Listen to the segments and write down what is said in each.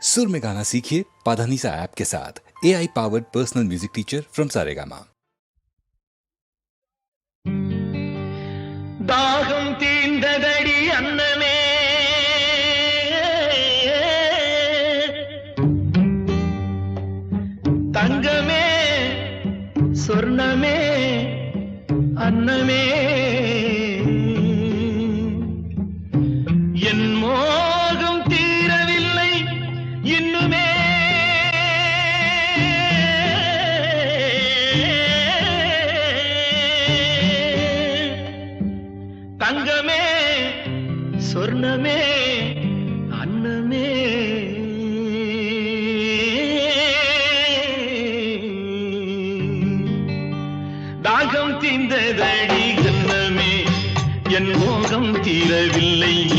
सुर में गाना सीखिए पाधानीसा ऐप के साथ। A I powered personal music teacher from Saregama தாகம் தீர்ந்ததடி அன்னமே தங்கமே சொர்ணமே அன்னமே பிரிந்ததடி கண்ணமே. என் மோகம் தீரவில்லை.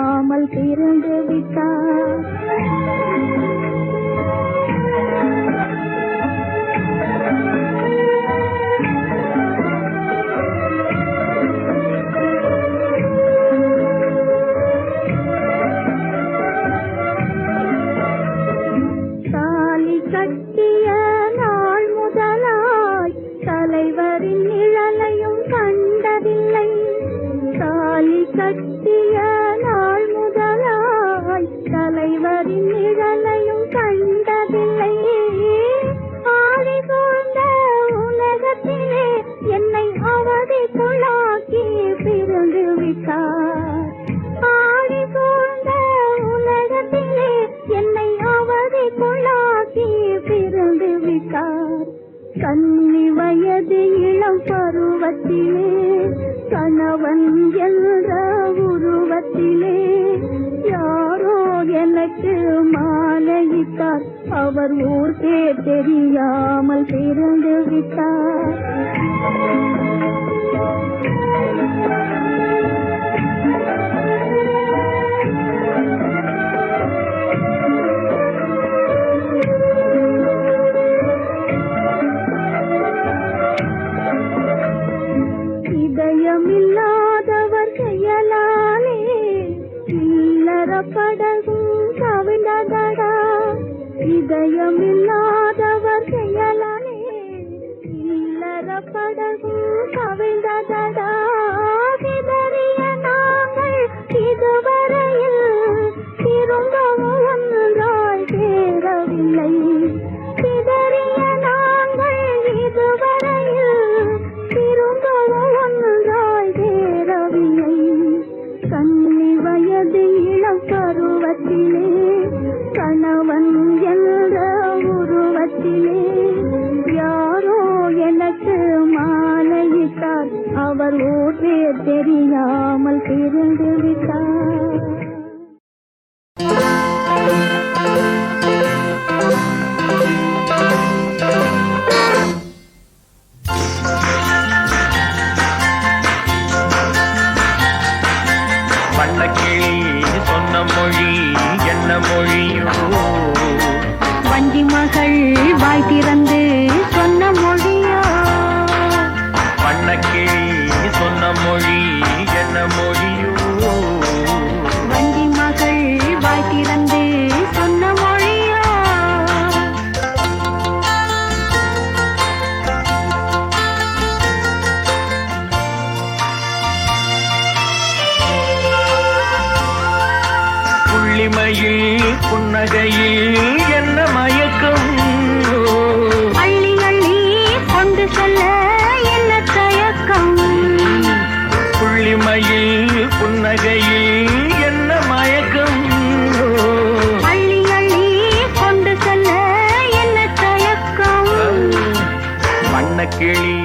தெரியாமல் திருந்து விட்டார் படகும் கவிழ்ந்ததடா. இதயமில்லாதவர் பேர் தெரியாமல் பிரிந்து விட்டார் புள்ளிமையில் புன்னகையில் என்ன மயக்கம்? அள்ளி அள்ளி கொண்டு செல்ல என்ன தயக்கம்? புள்ளிமையில் புன்னகையில் என்ன மயக்கம்? அள்ளி அள்ளி கொண்டு செல்ல என்ன தயக்கம்? வண்ணக்கிளி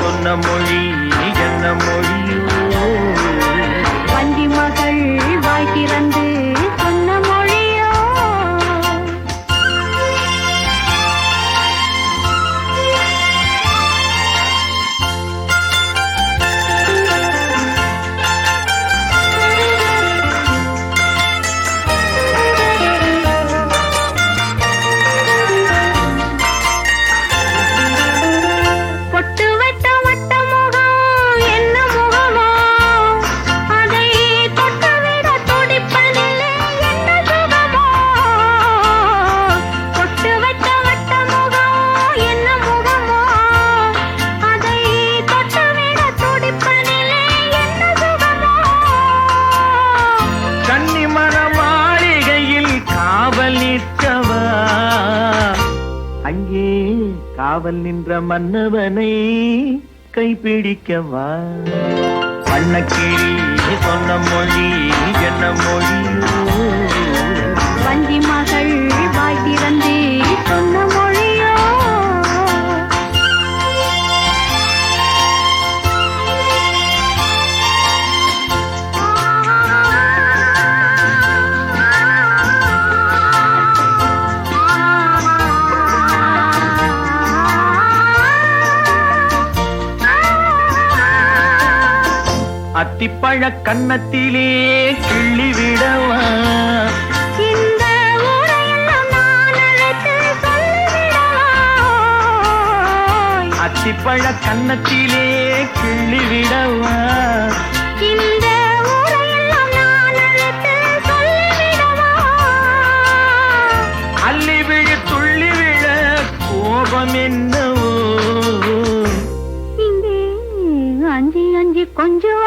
சொன்ன மொழி மன்னவனை கைப்பிடிக்கவா? வண்ணக்கிளி சொன்ன மொழி என்ன மொழியோ? வண்டி மகள் வாய் திறந்து சொன்ன ஊரையெல்லாம் நான் அழைத்து சொல்லிவிடவா? அள்ளி விழு துள்ளி விழ கோபம் என்னவோ? அஞ்சி அஞ்சி கொஞ்சுவதில்